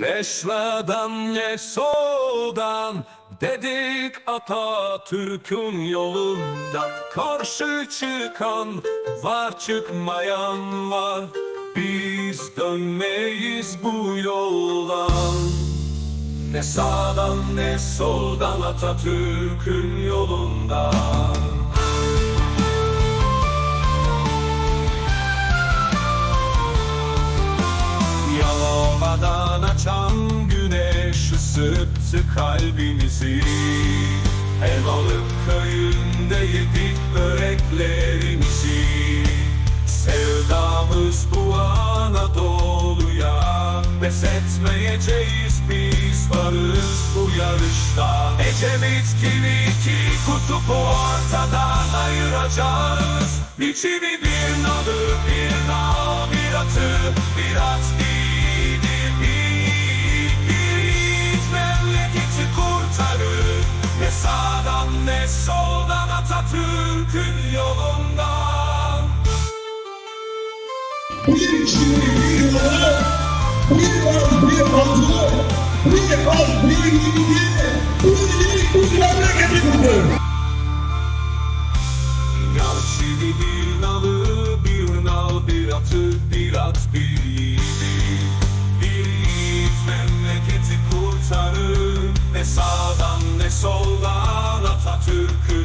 Leşla'dan ne soldan dedik Atatürk'ün yolunda. Karşı çıkan var çıkmayan var. Biz dönmeyiz bu yoldan Ne sağdan ne soldan Atatürk'ün yolundan ısıttı kalbimizi Elmalık köyünde yedik böreklerimizi Sevdamız bu Anadolu'ya Pes etmeyeceğiz biz varız bu yarışta. Ecevit gibi iki kutup ortadan ayıracağız. Biçimi bir nalı bir nal bir atı bir at bir Atatürk'ün yolundan Bir çiftliği yolu, bir az bir altı, bir az bir bilgi, bir bir memleketi kurdu. Nal çivi bir nalı, bir nal bir atı, bir at bir yiğidi. Bir yiğit memleketi kurtarır, ne sağdan ne soldan Atatürk'ün